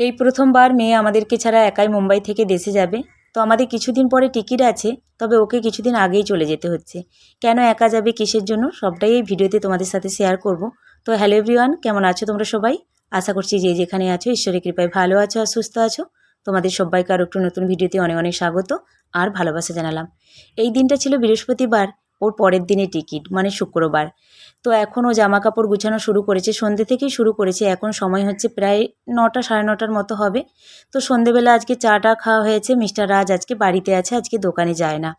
এই প্রথমবার মেয়ে আমাদেরকে ছাড়া একাই মুম্বাই থেকে দেশে যাবে। তো আমাদের কিছুদিন পরে টিকিট আছে, তবে ওকে কিছুদিন আগেই চলে যেতে হচ্ছে। কেন একা যাবে কিসের জন্য? সবটাই এই ভিডিওতে তোমাদের সাথে শেয়ার করব। তো হ্যালো এভরিওয়ান কেমন আছো তোমরা সবাই? আশা করছি যে যেখানে আছো, ঈশ্বরের কৃপায় ভালো আছো আর সুস্থ আছো। তোমাদের সবাইকে আরও একটু নতুন ভিডিওতে অনেক অনেক স্বাগত আর ভালোবাসা জানালাম। এই দিনটা ছিল বৃহস্পতিবার ওর পরের দিনে টিকিট মানে শুক্রবার। তো এখন ও জামা কাপড় গুছানো শুরু করেছে সন্ধ্যে থেকেই শুরু করেছে। এখন সময় হচ্ছে প্রায় নটা, সাড়ে নটার মতো হবে। তো সন্ধেবেলা আজকে চাটা খাওয়া হয়েছে, মিস্টার রাজ আজকে বাড়িতে আছে, আজকে দোকানে যায় না।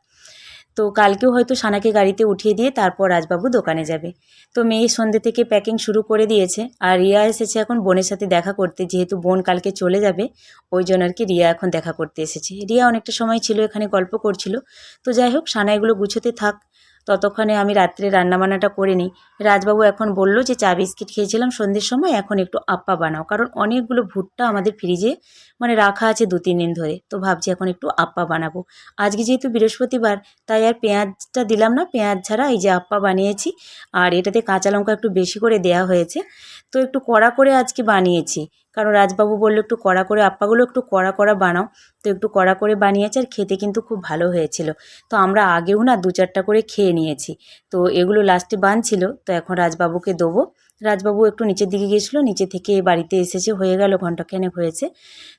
তো কালকেও হয়তো সানাকে গাড়িতে উঠিয়ে দিয়ে তারপর রাজবাবু দোকানে যাবে। তো মেয়ে সন্ধ্যে থেকে প্যাকিং শুরু করে দিয়েছে। আর রিয়া এসেছে এখন বোনের সাথে দেখা করতে, যেহেতু বোন কালকে চলে যাবে, ওই জন্য আর কি রিয়া এখন দেখা করতে এসেছে। রিয়া অনেকটা সময় ছিল এখানে গল্প করছিল। তো যাই হোক, সানা এগুলো গুছোতে থাক। ততক্ষণে আমি রাত্রে রান্নাবান্নাটা করে নিই। রাজবাবু এখন বলল যে, চা বিস্কিট খেয়েছিলাম সন্ধ্যের সময়, এখন একটু আপ্পা বানাও। কারণ অনেকগুলো ভুট্টা আমাদের ফ্রিজে মানে রাখা আছে দু, তিন দিন ধরে। তো ভাবছি এখন একটু আপ্পা বানাবো। আজকে যেহেতু বৃহস্পতিবার, তাই আর পেঁয়াজটা দিলাম না। পেঁয়াজ ছাড়া এই যে আপ্পা বানিয়েছি, আর এটাতে কাঁচা লঙ্কা একটু বেশি করে দেয়া হয়েছে। তো একটু কড়া করে আজকে বানিয়েছি। কারণ রাজবাবু বলল, একটু কড়া করে, আপ্পাগুলো একটু কড়া কড়া বানাও। তো একটু কড়া করে বানিয়েছে আর খেতে কিন্তু খুব ভালো হয়েছিল। তো আমরা আগেও না দু চারটা করে খেয়ে নিয়েছি। তো এগুলো লাস্টে বানছিল। তো এখন রাজবাবুকে দেবো। রাজবাবু একটু নিচের দিকে গিয়েছিল। নিচে থেকে বাড়িতে এসেছে। হয়ে গেল ঘন্টাখানেক হয়েছে।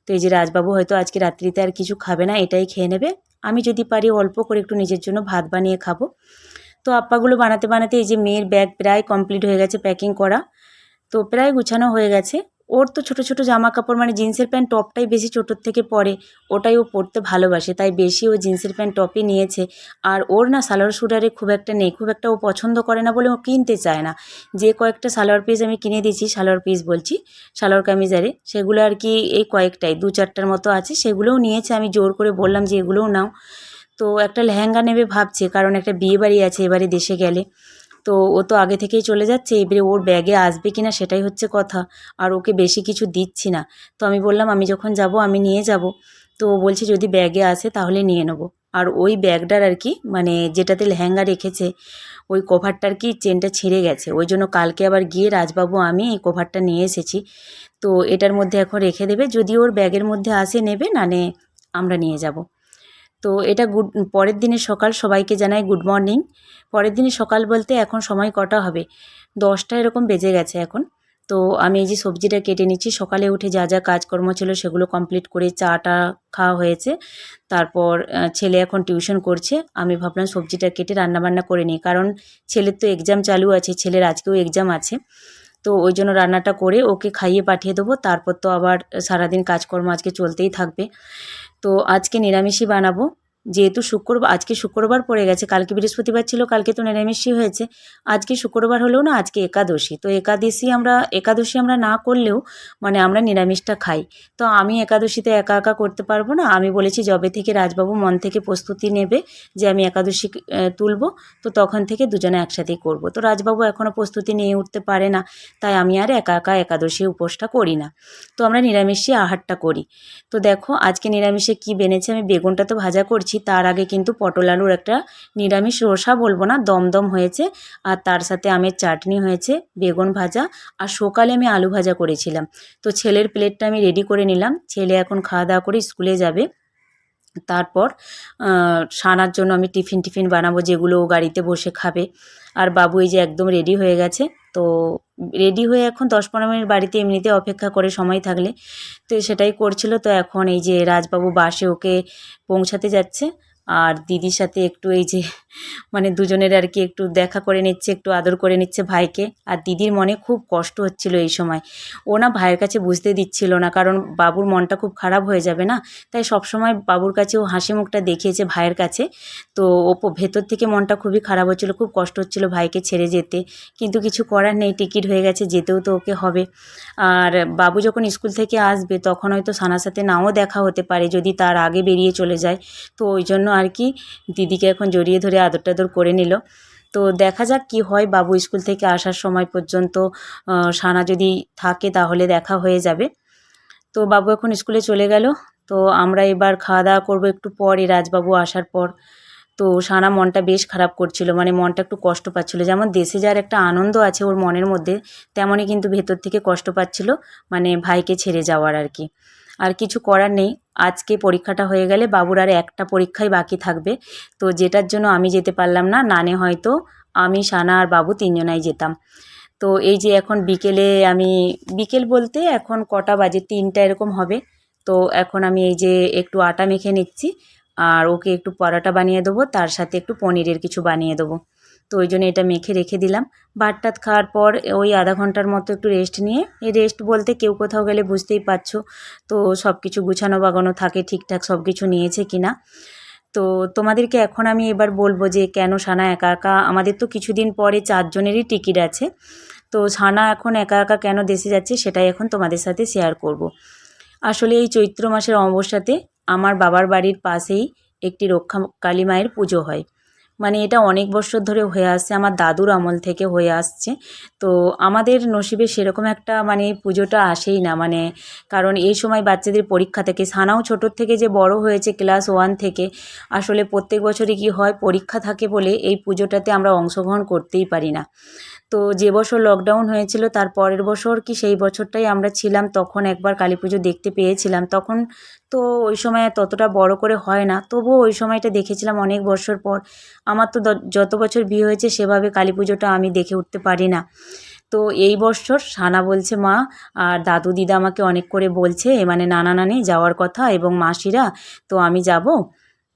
তো এই যে রাজবাবু হয়তো আজকে রাত্রিতে আর কিছু খাবে না, এটাই খেয়ে নেবে। আমি যদি পারি অল্প করে একটু নিজের জন্য ভাত বানিয়ে খাব। তো আপ্পাগুলো বানাতে বানাতে এই যে মেয়ের ব্যাগ প্রায় কমপ্লিট হয়ে গেছে প্যাকিং করা। তো প্রায় গুছানো হয়ে গেছে। ওর তো ছোটো ছোটো জামা কাপড় মানে জিন্সের প্যান্ট টপটাই বেশি ছোটোর থেকে পরে। ওটাই ও পরতে ভালোবাসে, তাই বেশি ও জিন্সের প্যান্ট টপই নিয়েছে। আর ওর না সালোয়ার সুটারে খুব একটা নেই, খুব একটা ও পছন্দ করে না বলে ও কিনতে চায় না। যে কয়েকটা সালোয়ার পিস আমি কিনে দিয়েছি, সালোয়ার পিস বলছি, সালোয়ার কামিজারে, সেগুলো আর কি এই কয়েকটাই, দু চারটার মতো আছে, সেগুলোও নিয়েছে। আমি জোর করে বললাম যে এগুলোও নাও। তো একটা লেহেঙ্গা নেবে ভাবছে, কারণ একটা বিয়ে বাড়ি আছে, এবারে দেশে গেলে। তো ও তো আগে থেকেই চলে যাচ্ছে, এবারে ওর ব্যাগে আসবে কি না সেটাই হচ্ছে কথা। আর ওকে বেশি কিছু দিচ্ছি না। তো আমি বললাম, আমি যখন যাব, আমি নিয়ে যাব। তো ও বলছে, যদি ব্যাগে আসে, তাহলে নিয়ে নেব। আর ওই ব্যাগটার আর কি মানে যেটাতে লেহেঙ্গা রেখেছে, ওই কভারটার কি চেনটা ছিঁড়ে গেছে। ওই জন্য কালকে আবার গিয়ে রাজবাবু, আমি এই কভারটা নিয়ে এসেছি। তো এটার মধ্যে এখন রেখে দেবে। যদি ওর ব্যাগের মধ্যে আসে, নেবে, না নে, আমরা নিয়ে যাব। তো এটা গুড, পরের দিনের সকাল সবাইকে জানাই গুড মর্নিং। পরের দিনের সকাল বলতে এখন সময় কটা হবে? দশটা এরকম বেজে গেছে এখন। তো আমি এই যে সবজিটা কেটে নিচ্ছি, সকালে উঠে যা যা কাজকর্ম ছিল সেগুলো কমপ্লিট করে চাটা খাওয়া হয়েছে। তারপর ছেলে এখন টিউশন করছে। আমি ভাবলাম সবজিটা কেটে রান্নাবান্না করে নিই, কারণ ছেলের তো এক্সাম চালু আছে, ছেলের আজকেও এক্সাম আছে। তো ওই জন্য রান্নাটা করে ওকে খাইয়ে পাঠিয়ে দেবো। তারপর তো আবার সারাদিন কাজকর্ম আজকে চলতেই থাকবে। তো আজকে নিরামিষই বানাবো। যেহেতু শুক্রবার, আজকে শুক্রবার পড়ে গেছে, কালকে বৃহস্পতিবার ছিল, কালকে তো নিরামিষই হয়েছে। আজকে শুক্রবার হলেও না, আজকে একাদশী। তো একাদশী আমরা একাদশী আমরা না করলেও মানে আমরা নিরামিষটা খাই। তো আমি একাদশীতে একা একা করতে পারব না। আমি বলেছি, যবে থেকে রাজবাবু মন থেকে প্রস্তুতি নেবে যে আমি একাদশী তুলব, তো তখন থেকে দুজনে একসাথেই করব। তো রাজবাবু এখনও প্রস্তুতি নিয়ে উঠতে পারে না, তাই আমি আর একা একা একাদশী উপোসটা করি না। তো আমরা নিরামিষই আহারটা করি। তো দেখো, আজকে নিরামিষে কি বেনেছে, আমি বেগুনটা তো ভাজা করছি তার আগে কিন্তু পটল আলুর একটা নিরামিষ রসা বলব না, দমদম হয়েছে। আর তার সাথে আমের চাটনি হয়েছে, বেগুন ভাজা, আর সকালে আমি আলু ভাজা করেছিলাম। তো ছেলের প্লেটটা আমি রেডি করে নিলাম। ছেলে এখন খাওয়া দাওয়া করে স্কুলে যাবে। তারপর সানার জন্য আমি টিফিন টিফিন বানাবো, যেগুলো ও গাড়িতে বসে খাবে। আর বাবু এই যে একদম রেডি হয়ে গেছে। তো রেডি হয়ে এখন দশ পনেরো মিনিট বাড়িতে এমনিতে অপেক্ষা করে সময় থাকলে তো সেটাই করছিল। তো এখন এই যে রাজবাবু বাসে ওকে পৌঁছাতে যাচ্ছে। আর দিদির সাথে একটু এই যে মানে দুজনের আর কি একটু দেখা করে নিচ্ছে, একটু আদর করে নিচ্ছে ভাইকে। আর দিদির মনে খুব কষ্ট হচ্ছিল এই সময়। ও না ভাইয়ের কাছে বুঝতে দিচ্ছিল না, কারণ বাবুর মনটা খুব খারাপ হয়ে যাবে না। তাই সবসময় বাবুর কাছে ও হাসি মুখটা দেখিয়েছে ভাইয়ের কাছে। তো ও ভেতর থেকে মনটা খুবই খারাপ হচ্ছিল, খুব কষ্ট হচ্ছিল ভাইকে ছেড়ে যেতে। কিন্তু কিছু করার নেই, টিকিট হয়ে গেছে, যেতেও তো ওকে হবে। আর বাবু যখন স্কুল থেকে আসবে, তখন হয়তো সানার সাথে নাও দেখা হতে পারে, যদি তার আগে বেরিয়ে চলে যায়। তো ওই জন্য আর কি দিদিকে এখন জড়িয়ে ধরে আদর টাদর করে নিল। তো দেখা যাক কি হয় বাবু স্কুল থেকে আসার সময় পর্যন্ত সানা যদি থাকে তাহলে দেখা হয়ে যাবে। তো বাবু এখন স্কুলে চলে গেল। তো আমরা এবার খাওয়া দাওয়া করব একটু পরে রাজবাবু আসার পর। তো সানা মনটা বেশ খারাপ করছিল মানে মনটা একটু কষ্ট পাচ্ছিল। যেমন দেশে যার একটা আনন্দ আছে ওর মনের মধ্যে, তেমনই কিন্তু ভেতর থেকে কষ্ট পাচ্ছিল মানে ভাইকে ছেড়ে যাওয়ার আর কি। আর কিছু করার নেই। আজকে পরীক্ষাটা হয়ে গেলে বাবুর আর একটা পরীক্ষাই বাকি থাকবে। তো যেটার জন্য আমি যেতে পারলাম না, নানে হয়তো আমি, সানা আর বাবু তিনজনাই যেতাম। তো এই যে এখন বিকেলে আমি, বিকেল বলতে এখন কটা বাজে, তিনটা এরকম হবে। তো এখন আমি এই যে একটু আটা মেখে নিচ্ছি, আর ওকে একটু পরোটা বানিয়ে দেবো, তার সাথে একটু পনিরের কিছু বানিয়ে দেবো। তো ওই জন্য এটা মেখে রেখে দিলাম। ভাত টাত খাওয়ার পর ওই আধা ঘণ্টার মতো একটু রেস্ট নিয়ে, এই রেস্ট বলতে কেউ কোথাও গেলে বুঝতেই পারছ, তো সব কিছু গুছানো বাগানো থাকে, ঠিকঠাক সব কিছু নিয়েছে কি না তো তোমাদেরকে এখন আমি এবার বলব যে কেন সানা একা একা, আমাদের তো কিছুদিন পরে চারজনেরই টিকিট আছে, তো সানা এখন একা একা কেন দেশে যাচ্ছে সেটাই এখন তোমাদের সাথে শেয়ার করব। আসলে এই চৈত্র মাসের অমাবস্যাতে আমার বাবার বাড়ির পাশেই একটি রক্ষা কালী মায়ের পুজো হয়। মানে এটা অনেক বছর ধরে হয়ে আসছে, আমার দাদুর আমল থেকে হয়ে আসছে। তো আমাদের নসিবে সেরকম একটা মানে পুজোটা আসেই না মানে কারণ এই সময় বাচ্চাদের পরীক্ষা থাকে সানাও ছোটোর থেকে যে বড় হয়েছে, ক্লাস ওয়ান থেকে, আসলে প্রত্যেক বছরই কি হয়, পরীক্ষা থাকে বলে এই পুজোটাতে আমরা অংশগ্রহণ করতেই পারি না। তো যে বছর লকডাউন হয়েছিল, তার পরের বছর কি সেই বছরটাই আমরা ছিলাম, তখন একবার কালী পুজো দেখতে পেয়েছিলাম। তখন তো ওই সময় ততটা বড় করে হয় না, তবুও ওই সময়টা দেখেছিলাম অনেক বছর পর। আমার তো যত বছর বিয়ে হয়েছে, সেভাবে কালী পুজোটা আমি দেখে উঠতে পারি না। তো এই বছর সানা বলছে, মা, আর দাদু দিদা আমাকে অনেক করে বলছে মানে নানা নানি যাওয়ার কথা এবং মাসিরা, তো আমি যাব।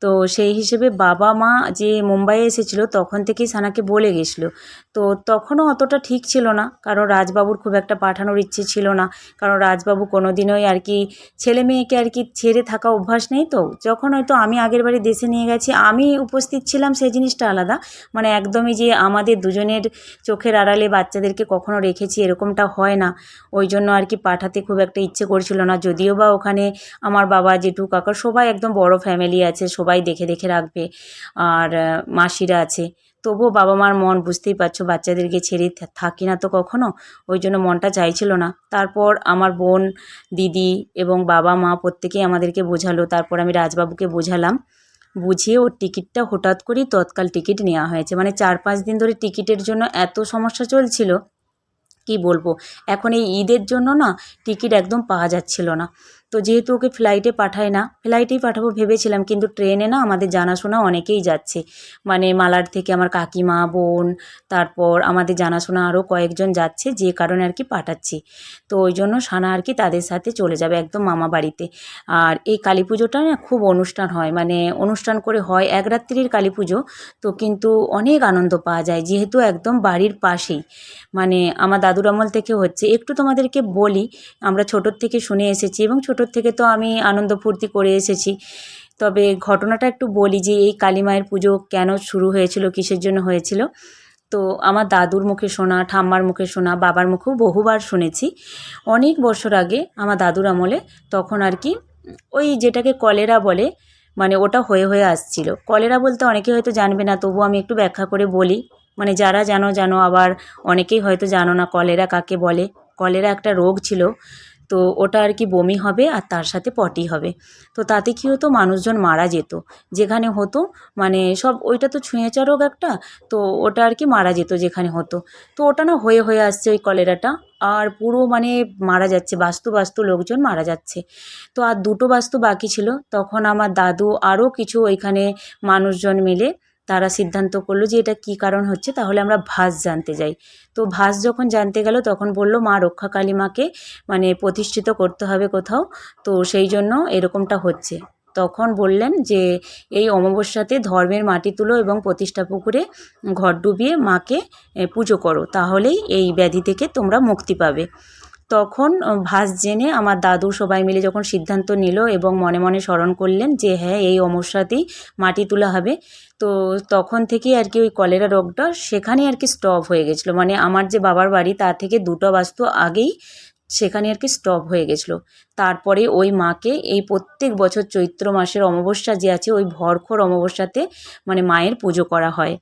তো সেই হিসেবে বাবা মা যে মুম্বাইয়ে এসেছিল, তখন থেকেই সানাকে বলে গেছিল। তো তখনও অতটা ঠিক ছিল না, কারণ রাজবাবুর খুব একটা পাঠানোর ইচ্ছে ছিল না। কারণ রাজবাবু কোনো দিনই আর কি ছেলে মেয়েকে আর কি ছেড়ে থাকা অভ্যাস নেই তো। যখন হয়তো আমি আগের বাড়ি দেশে নিয়ে গেছি, আমি উপস্থিত ছিলাম সেই জিনিসটা আলাদা। মানে একদমই যে আমাদের দুজনের চোখের আড়ালে বাচ্চাদেরকে কখনো রেখেছি এরকমটা হয় না। ওই জন্য আর কি পাঠাতে খুব একটা ইচ্ছে করছিল না। যদিও বা ওখানে আমার বাবা, জেঠু, কাকা সবাই একদম বড় ফ্যামিলি আছে সবাই দেখে দেখে রাখবে। আর মাসিরা আছে। তবুও বাবা মার মন বুঝতেই পারছ, বাচ্চাদেরকে ছেড়ে থাকি না তো কখনো? ওই জন্য মনটা চাইছিল না। তারপর আমার বোন, দিদি এবং বাবা, মা প্রত্যেকেই আমাদেরকে বোঝালো। তারপর আমি রাজবাবুকে বোঝালাম। বুঝিয়ে ওর টিকিটটা হঠাৎ করেই তৎকাল টিকিট নেওয়া হয়েছে। মানে চার পাঁচ দিন ধরে টিকিটের জন্য এত সমস্যা চলছিল, কি বলব? এখন এই ঈদের জন্য না টিকিট একদম পাওয়া যাচ্ছিল না। তো যেহেতু ওকে ফ্লাইটে পাঠায় না ফ্লাইটেই পাঠাবো ভেবেছিলাম, কিন্তু ট্রেনে না আমাদের জানাশোনা অনেকেই যাচ্ছে। মানে মালার থেকে আমার কাকিমা, বোন, তারপর আমাদের জানাশোনা আরও কয়েকজন যাচ্ছে, যে কারণে আর কি পাঠাচ্ছি। তো ওই জন্য সানা আর কি তাদের সাথে চলে যাবে একদম মামা বাড়িতে। আর এই কালী পুজোটা না খুব অনুষ্ঠান হয় মানে অনুষ্ঠান করে হয় এক রাত্রির কালী পুজো, তো কিন্তু অনেক আনন্দ পাওয়া যায়, যেহেতু একদম বাড়ির পাশেই। মানে আমার দাদুর আমল থেকে হচ্ছে, একটু তোমাদেরকে বলি, আমরা ছোটোর থেকে শুনে এসেছি এবং ছোটোর থেকে তো আমি আনন্দ ফুর্তি করে এসেছি। তবে ঘটনাটা একটু বলি যে, এই কালী মায়ের পুজো কেন শুরু হয়েছিল, কিসের জন্য হয়েছিল? তো আমার দাদুর মুখে শোনা, ঠাম্মার মুখে শোনা, বাবার মুখেও বহুবার শুনেছি। অনেক বছর আগে আমার দাদুর আমলে তখন আর কি ওই যেটাকে কলেরা বলে মানে ওটা হয়ে হয়ে আসছিল। কলেরা বলতে অনেকে হয়তো জানবে না তবু আমি একটু ব্যাখ্যা করে বলি। মানে যারা জানো জানো, আবার অনেকেই হয়তো জানো না কলেরা কাকে বলে। কলেরা একটা রোগ ছিল তো ওটা আর কি বমি হবে আর তার সাথে পটি হবে। তো তাতে কী হতো, মানুষজন মারা যেত। যেখানে হতো মানে সব ওইটা তো ছুঁয়েচা রোগ একটা, তো ওটা আর কি মারা যেত যেখানে হতো। তো ওটা না হয়ে হয়ে আসছে ওই কলেরাটা। আর পুরো মানে মারা যাচ্ছে, বাস্তু বাস্তু লোকজন মারা যাচ্ছে। তো আর দুটো বাস্তু বাকি ছিল। তখন আমার দাদু আরও কিছু ওইখানে মানুষজন মিলে তারা সিদ্ধান্ত করল যে এটা কী কারণ হচ্ছে, তাহলে আমরা ভাস জানতে যাই। তো ভাস যখন জানতে গেল, তখন বলল, মা রক্ষাকালী মাকে মানে প্রতিষ্ঠিত করতে হবে কোথাও। তো সেই জন্য এরকমটা হচ্ছে। তখন বললেন যে, এই অমাবস্যাতে ধর্মের মাটি তুলো এবং প্রতিষ্ঠা পুকুরে ঘর ডুবিয়ে মাকে পুজো করো, তাহলেই এই ব্যাধি থেকে তোমরা মুক্তি পাবে। তখন ভাস জেনে আমার দাদু সবাই মিলে যখন সিদ্ধান্ত নিল এবং মনে মনে স্মরণ করলেন যে হ্যাঁ এই অমাবস্যাতেই মাটি তোলা হবে, তো তখন থেকেই আর কি ওই কলেরা রোগটা সেখানেই আর কি স্টপ হয়ে গেছিল। মানে আমার যে বাবার বাড়ি তা থেকে দুটো বাস্তু আগেই সেখানে আর কি স্টপ হয়ে গেছিল। তারপরে ওই মাকে এই প্রত্যেক বছর চৈত্র মাসের অমাবস্যা যে আছে, ওই ভরখর অমাবস্যাতে মানে মায়ের পুজো করা হয়।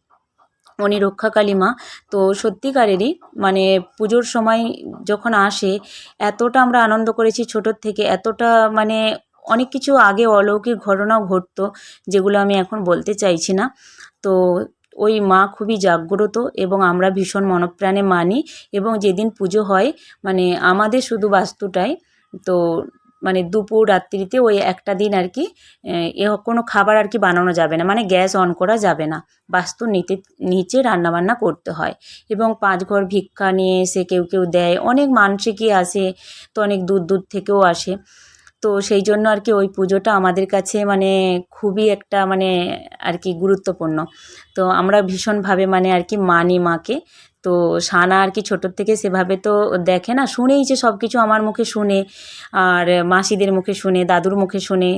উনি রক্ষাকালী মা। তো সত্যিকারেরই মানে পুজোর সময় যখন আসে, এতটা আমরা আনন্দ করেছি ছোটোর থেকে, এতটা মানে অনেক কিছু আগে অলৌকিক ঘটনাও ঘটতো, যেগুলো আমি এখন বলতে চাইছি না। তো ওই মা খুবই জাগ্রত এবং আমরা ভীষণ মনপ্রাণে মানি এবং যেদিন পুজো হয় মানে আমাদের শুধু বাস্তুটাই। তো মানে দুপুর রাত্রিতে ওই একটা দিন আর কি, এ কোনো খাবার আর কি বানানো যাবে না মানে গ্যাস অন করা যাবে না। বাস্তু নিতে, নিচে রান্নাবান্না করতে হয়। এবং পাঁচ ঘর ভিক্ষা নিয়ে এসে কেউ কেউ দেয়, অনেক মানসিকই আসে, তো অনেক দূর দূর থেকেও আসে। তো সেই জন্য আর কি ওই পুজোটা আমাদের কাছে মানে খুবই একটা মানে আর কি গুরুত্বপূর্ণ। তো আমরা ভীষণভাবে মানে আর কি মানি মাকে তো সানা আর কি ছোটোর থেকে সেভাবে তো দেখে না, শুনেই যে সব কিছু আমার মুখে শুনে আর মাসিদের মুখে শুনে, দাদুর মুখে শুনে।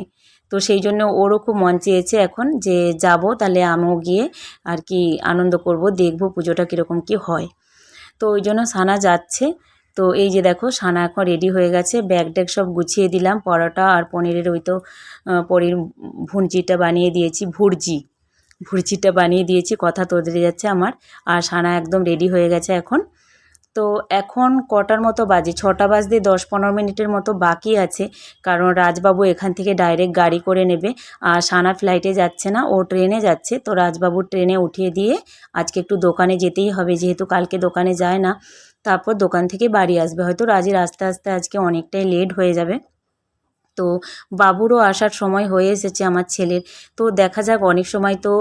তো সেই জন্য ওরও খুব মন চেয়েছে এখন যে যাব, তাহলে আমিও গিয়ে আর কি আনন্দ করব, দেখব পুজোটা কীরকম কী হয়। তো ওই জন্য সানা যাচ্ছে। তো এই যে দেখো সানা এখন রেডি হয়ে গেছে ব্যাগ ট্যাগ সব গুছিয়ে দিলাম, পরোটা আর পনিরের ওই তো পনির ভুঞ্জিটা বানিয়ে দিয়েছি, ভুর্জি। ভুর্জিটা বানিয়ে দিয়েছি, কথা তোদরে যাচ্ছে আমার, আর সানা একদম রেডি হয়ে গেছে এখন। তো এখন কটার মতো বাজে? ছটা বাজতে দশ পনেরো মিনিটের মতো বাকি আছে, কারণ রাজবাবু এখান থেকে ডাইরেক্ট গাড়ি করে নেবে, আর সানা ফ্লাইটে যাচ্ছে না, ও ট্রেনে যাচ্ছে। তো রাজবাবু ট্রেনে উঠিয়ে দিয়ে আজকে একটু দোকানে যেতেই হবে, যেহেতু কালকে দোকানে যায় না, তারপর দোকান থেকে বাড়ি আসবে। হয়তো রাজির আস্তে আস্তে আজকে অনেকটাই লেট হয়ে যাবে। তো বাবুরও আসার সময় হয়ে এসেছে আমার ছেলের। তো দেখা যাক, অনেক সময় তো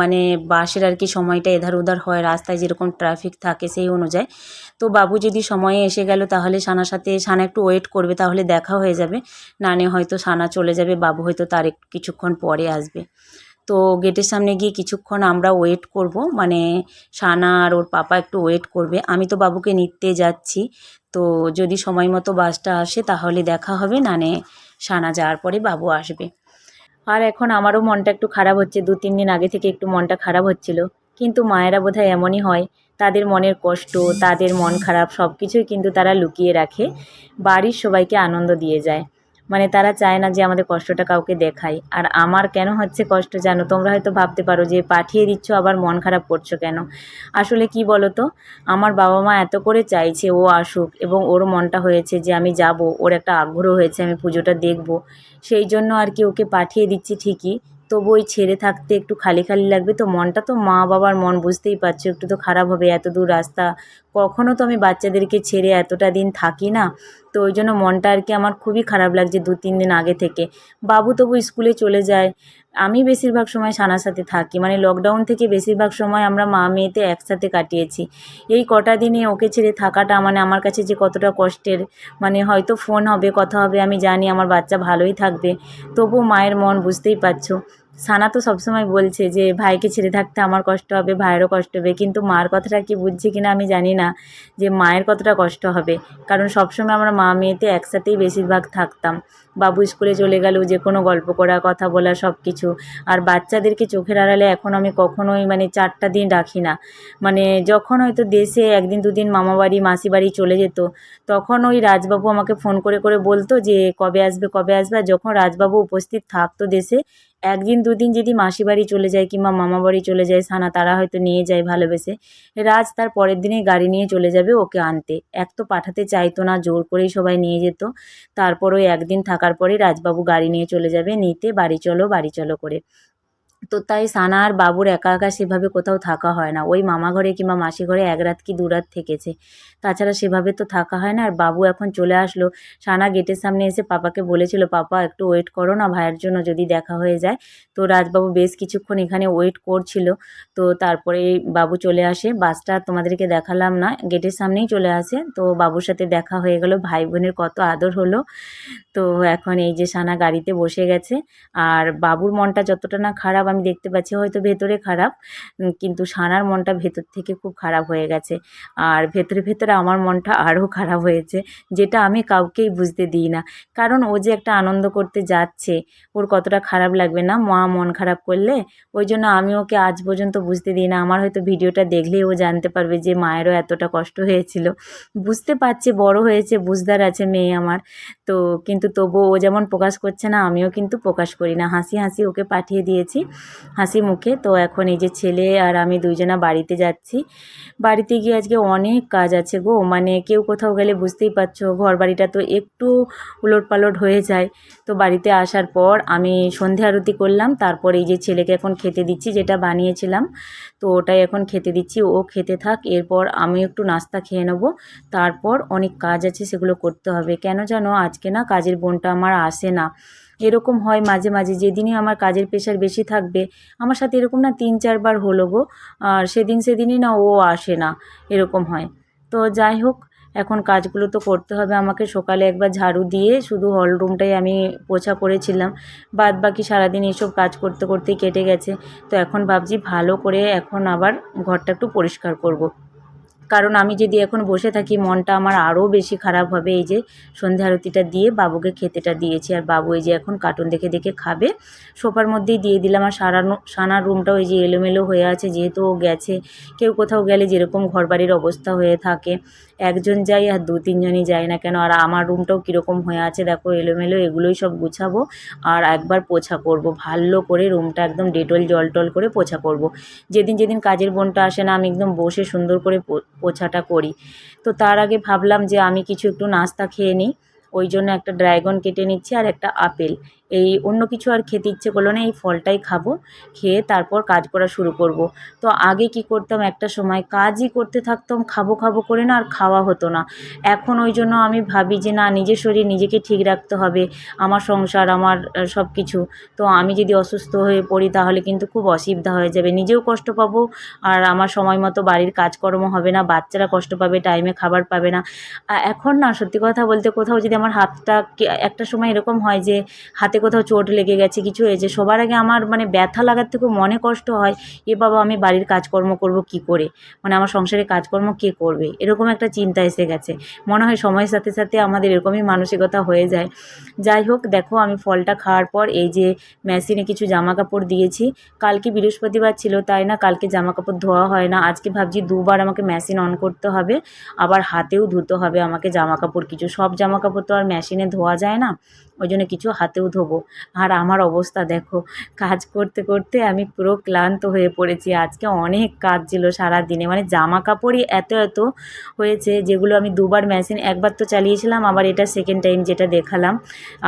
মানে বাসের আর কি সময়টা এধার ওধার হয়, রাস্তায় যেরকম ট্রাফিক থাকে সেই অনুযায়ী। তো বাবু যদি সময়ে এসে গেল, তাহলে সানার সাথে, সানা একটু ওয়েট করবে, তাহলে দেখা হয়ে যাবে। নানে হয়তো সানা চলে যাবে, বাবু হয়তো তার কিছুক্ষণ পরে আসবে। তো গেটের সামনে গিয়ে কিছুক্ষণ আমরা ওয়েট করব মানে সানা আর ওর পাপা একটু ওয়েট করবে। আমি তো বাবুকে নিতে যাচ্ছি, তো যদি সময় মতো বাসটা আসে, তাহলে দেখা হবে নানে সানা যাওয়ার পরে বাবু আসবে। আর এখন আমারও মনটা একটু খারাপ হচ্ছে। দু, তিন দিন আগে থেকে একটু মনটা খারাপ হচ্ছিল। কিন্তু মায়েরা বোধহয় এমনই হয়, তাদের মনের কষ্ট, তাদের মন খারাপ সব কিছুই কিন্তু তারা লুকিয়ে রাখে। বাড়ির সবাইকে আনন্দ দিয়ে যায়। মানে তারা চায় না যে আমাদের কষ্টটা কাউকে দেখাই আর আমার কেন হচ্ছে কষ্ট জানো? তোমরা হয়তো ভাবতে পারো যে পাঠিয়ে দিচ্ছ, আবার মন খারাপ করছ কেন? আসলে কি বলো তো আমার বাবা মা এত করে চাইছে ও আসুক এবং ওর মনটা হয়েছে যে আমি যাব, ওর একটা আগ্রহ হয়েছে আমি পুজোটা দেখব। সেই জন্য আর কি ওকে পাঠিয়ে দিচ্ছি ঠিকই। তবু ওই ছেড়ে থাকতে একটু খালি খালি লাগবে তো মনটা তো মা বাবার মন, বুঝতেই পারছ। একটু তো খারাপ হবে এত দূর রাস্তা কখনও তো আমি বাচ্চাদেরকে ছেড়ে এতটা দিন থাকি না, তো ওই জন্য মনটা আর কি আমার খুবই খারাপ লাগছে দু, তিন দিন আগে থেকে। বাবু তবু স্কুলে চলে যায়। আমি বেশিরভাগ সময় সানার সাথে থাকি। মানে লকডাউন থেকে বেশিরভাগ সময় আমরা মা মেয়েতে একসাথে কাটিয়েছি। এই কটা দিনে ওকে ছেড়ে থাকাটা মানে আমার কাছে যে কতটা কষ্টের মানে হয়তো ফোন হবে, কথা হবে, আমি জানি আমার বাচ্চা ভালোই থাকবে। তবু মায়ের মন বুঝতেই পারছ। সানা তো সবসময় বলছে যে, ভাইকে ছেড়ে থাকতে আমার কষ্ট হবে, ভাইয়েরও কষ্ট হবে। কিন্তু মার কথাটা কি বুঝছে কিনা আমি জানি না যে, মায়ের কতটা কষ্ট হবে। কারণ সবসময় আমরা মা মেয়েতে একসাথেই বেশিরভাগ থাকতাম। বাবু স্কুলে চলে গেলেও যে কোনো গল্প করা, কথা বলা সব কিছু আর বাচ্চাদেরকে চোখের আড়ালে এখন আমি কখনোই মানে চারটা দিন রাখি না। মানে যখন হয়তো দেশে একদিন, দুদিন মামা বাড়ি, মাসি বাড়ি চলে যেত, তখন ওই রাজবাবু আমাকে ফোন করে করে বলতো যে, কবে আসবে কবে আসবে? যখন রাজবাবু উপস্থিত থাকতো দেশে একদিন দুদিন যদি মাসি বাড়ি চলে যায় কিংবা মামা বাড়ি চলে যায়, সানা তারা হয়তো নিয়ে যায় ভালোবেসে। রাজ তার পরের দিনেই গাড়ি নিয়ে চলে যাবে ওকে আনতে। এক তো পাঠাতে চাইতো না, জোর করেই সবাই নিয়ে যেত। তারপর ওই একদিন থাকার পরে রাজবাবু গাড়ি নিয়ে চলে যাবে, নিতে বাড়ি চলো বাড়ি চলো করে। তো তাই সানা আর বাবুর একা একা সেভাবে কোথাও থাকা হয় না। ওই মামা ঘরে কিংবা মাসি ঘরে এক রাত কি দু রাত থেকেছে। তাছাড়া সেভাবে তো থাকা হয় না। আর বাবু এখন চলে আসলো। সানা গেটের সামনে এসে পাপাকে বলেছিল, পাপা, একটু ওয়েট করো না, ভাইয়ের জন্য যদি দেখা হয়ে যায়। তো রাজবাবু বেশ কিছুক্ষণ এখানে ওয়েট করছিল। তো তারপরে বাবু চলে আসে। বাসটা তোমাদেরকে দেখালাম না, গেটের সামনেই চলে আসে। তো বাবুর সাথে দেখা হয়ে গেল। ভাই বোনের কত আদর হলো। তো এখন এই যে সানা গাড়িতে বসে গেছে। আর বাবুর মনটা যতটা না খারাপ আমি দেখতে পাচ্ছি হয়তো ভেতরে খারাপ কিন্তু সানার মনটা ভেতর থেকে খুব খারাপ হয়ে গেছে। আর ভেতরে ভেতরে আমার মনটা আরও খারাপ হয়েছে, যেটা আমি কাউকেই বুঝতে দিই না। কারণ ও যে একটা আনন্দ করতে যাচ্ছে, ওর কতটা খারাপ লাগবে না? মা মন খারাপ করলে? ওই জন্য আমি ওকে আজ পর্যন্ত বুঝতে দিই না। আমার হয়তো ভিডিওটা দেখলেই ও জানতে পারবে যে মায়েরও এতটা কষ্ট হয়েছিল। বুঝতে পারছে, বড় হয়েছে, বুঝদার আছে মেয়ে আমার। তো, কিন্তু তবুও ও যেমন প্রকাশ করছে না, আমিও কিন্তু প্রকাশ করি না। হাসি হাসি ওকে পাঠিয়ে দিয়েছি। হাসি মুখে। তো এখন এই যে ছেলে আর আমি দুইজনা বাড়িতে যাচ্ছি। বাড়িতে গিয়ে আজকে অনেক কাজ আছে গো। মানে কেউ কোথাও গেলে বুঝতেই পারছ ঘর বাড়িটা তো একটু উলট পালট হয়ে যায়। তো বাড়িতে আসার পর আমি সন্ধে আরতি করলাম। তারপর এই যে ছেলেকে এখন খেতে দিচ্ছি, যেটা বানিয়েছিলাম। তো ওটাই এখন খেতে দিচ্ছি। ও খেতে থাক, এরপর আমি একটু নাস্তা খেয়ে নেব। তারপর অনেক কাজ আছে, সেগুলো করতে হবে। কেন জানো? আজকে না কাজের বোনটা আমার আসে না। এরকম হয় মাঝে মাঝে, যেদিনই আমার কাজের প্রেশার বেশি থাকবে, আমার সাথে এরকম না তিন চারবার হলো গো, আর সেদিন সেদিনই না ও আসে না, এরকম হয় তো যাই হোক, এখন কাজগুলো তো করতে হবে, আমাকে সকালে একবার ঝাড়ু দিয়ে শুধু হল রুমটাই আমি পোছা করেছিলাম, বাদ বাকি সারাদিন এইসব কাজ করতে করতেই কেটে গেছে, তো এখন ভাবছি ভালো করে এখন আবার ঘরটা একটু পরিষ্কার করব। কারণ আমি যদি এখন বসে থাকি, মনটা আমার আরও বেশি খারাপ হবে। এই যে সন্ধ্যা আরতিটা দিয়ে বাবুকে খেতেটা দিয়েছি। আর বাবু এই যে এখন কার্টুন দেখে দেখে খাবে। সোফার মধ্যেই দিয়ে দিলাম। আর সারানো সানার রুমটাও এই যে এলোমেলো হয়ে আছে, যেহেতু ও গেছে। কেউ কোথাও গেলে যেরকম ঘরবাড়ির অবস্থা হয়ে থাকে, একজন যাই আর দু তিনজনই যায় না কেন? আর আমার রুমটাও কীরকম হয়ে আছে, দেখো এলোমেলো, এগুলোই সব গুছাবো আর একবার পোছা করব। ভালো করে রুমটা একদম ডেটল জল টল করে পোছা করব। যেদিন যেদিন কাজের বোনটা আসে না, আমি একদম বসে সুন্দর করে পোছাটা করি। তো তার আগে ভাবলাম যে আমি কিছু একটু নাস্তা খেয়ে নিই। ওই জন্য একটা ড্রাগন কেটে নিচ্ছি আর একটা আপেল। এই অন্য কিছু আর খেতে ইচ্ছে করল না, এই ফলটাই খাব, খেয়ে তারপর কাজ করা শুরু করব। তো আগে কি করতাম একটা সময়, কাজই করতে থাকতাম, খাব খাব করে না আর খাওয়া হতো না। এখন ওই জন্য আমি ভাবি যে না, নিজের শরীর নিজেকে ঠিক রাখতে হবে, আমার সংসার, আমার সব কিছু তো আমি যদি অসুস্থ হয়ে পড়ি তাহলে কিন্তু খুব অসুবিধা হয়ে যাবে। নিজেও কষ্ট পাবো আর আমার সময় মতো বাড়ির কাজকর্ম হবে না, বাচ্চারা কষ্ট পাবে টাইমে খাবার পাবে না। এখন না, সত্যি কথা বলতে কোথাও যদি আমার হাতটা একটা সময় এরকম হয় যে হাতে কোথাও চোট লেগে গেছে, কিছু হয়েছে, সবার আগে আমার মানে ব্যথা লাগার থেকেও মনে কষ্ট হয় এ বাবা, আমি বাড়ির কাজকর্ম করব কি করে? মানে আমার সংসারে কাজকর্ম কে করবে? এরকম একটা চিন্তা এসে গেছে। মনে হয় সময়ের সাথে সাথে আমাদের এরকমই মানসিকতা হয়ে যায়। যাই হোক, দেখো আমি ফলটা খাওয়ার পর এই যে মেশিনে কিছু জামা কাপড় দিয়েছি। কালকে বৃহস্পতিবার ছিল, তাই না? কালকে জামা কাপড় ধোয়া হয় না। আজকে ভাবছি দুবার আমাকে মেশিন অন করতে হবে, আবার হাতেও ধুতে হবে আমাকে জামা কাপড় কিছু। সব জামা কাপড় তো আর মেশিনে ধোয়া যায় না, ওই জন্য কিছু হাতেও ধোবো আর আমার অবস্থা দেখো, কাজ করতে করতে আমি পুরো ক্লান্ত হয়ে পড়েছি আজকে অনেক কাজ ছিল সারা দিনে মানে জামা কাপড়ই এত এত হয়েছে যেগুলো আমি দুবার মেশিন, একবার তো চালিয়েছিলাম, আবার এটা সেকেন্ড টাইম যেটা দেখালাম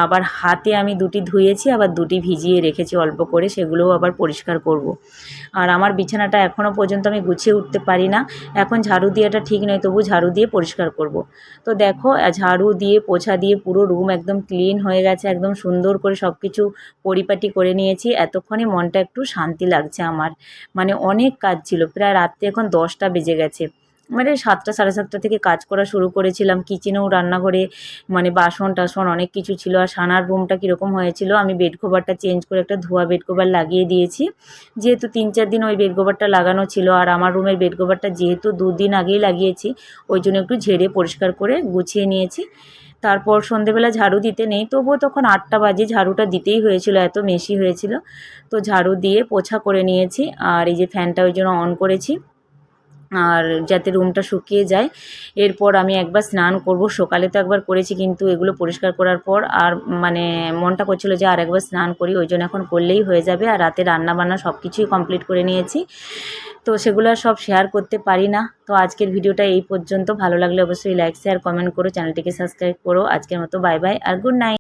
আবার হাতে আমি দুটি ধুয়েছি, আবার দুটি ভিজিয়ে রেখেছি অল্প করে, সেগুলোও আবার পরিষ্কার করব। আর আমার বিছানাটা এখনও পর্যন্ত আমি গুছিয়ে উঠতে পারি না এখন ঝাড়ু দেওয়াটা ঠিক নয়, তবু ঝাড়ু দিয়ে পরিষ্কার করব। তো দেখো, ঝাড়ু দিয়ে, পোছা দিয়ে পুরো রুম একদম ক্লিন হয়ে গেছে, একদম সুন্দর করে সব কিছু পরিপাটি করে নিয়েছি। এতক্ষণে মনটা একটু শান্তি লাগছে আমার। মানে অনেক কাজ ছিল। প্রায় রাত্রে এখন দশটা বেজে গেছে। মানে সাতটা, সাড়ে সাতটা থেকে কাজ করা শুরু করেছিলাম। কিচেনেও, রান্নাঘরে মানে বাসন টাসন অনেক কিছু ছিল। আর সানার রুমটা কীরকম হয়েছিল, আমি বেড কভারটা চেঞ্জ করে একটা ধোয়া বেড কভার লাগিয়ে দিয়েছি। যেহেতু তিন, চার দিন ওই বেড কভারটা লাগানো ছিল, আর আমার রুমের বেড কভারটা যেহেতু দুদিন আগেই লাগিয়েছি, ওই জন্য একটু ঝেড়ে পরিষ্কার করে গুছিয়ে নিয়েছি। তারপর সন্ধেবেলা ঝাড়ু দিতে নেই, তবুও তখন আটটা বাজে, ঝাড়ুটা দিতেই হয়েছিল, এত মেশি হয়েছিল। তো ঝাড়ু দিয়ে পোছা করে নিয়েছি, আর এই যে ফ্যানটা ওই জন্য অন করেছি। আর যাতে রুমটা শুকিয়ে যায়। এরপর আমি একবার স্নান করব। সকালে তো একবার করেছি কিন্তু এগুলো পরিষ্কার করার পর আর মানে মনটা করছিল যে আর একবার স্নান করি, ওই জন্য এখন করলেই হয়ে যাবে। আর রাতে রান্না বান্না সব কিছুই কমপ্লিট করে নিয়েছি। তো সেগুলো সব শেয়ার করতে পারি না। তো আজকের ভিডিওটা এই পর্যন্ত। ভালো লাগলে অবশ্যই লাইক শেয়ার কমেন্ট করো। চ্যানেলটিকে সাবস্ক্রাইব করো। আজকের মতো বাই বাই আর গুড নাইট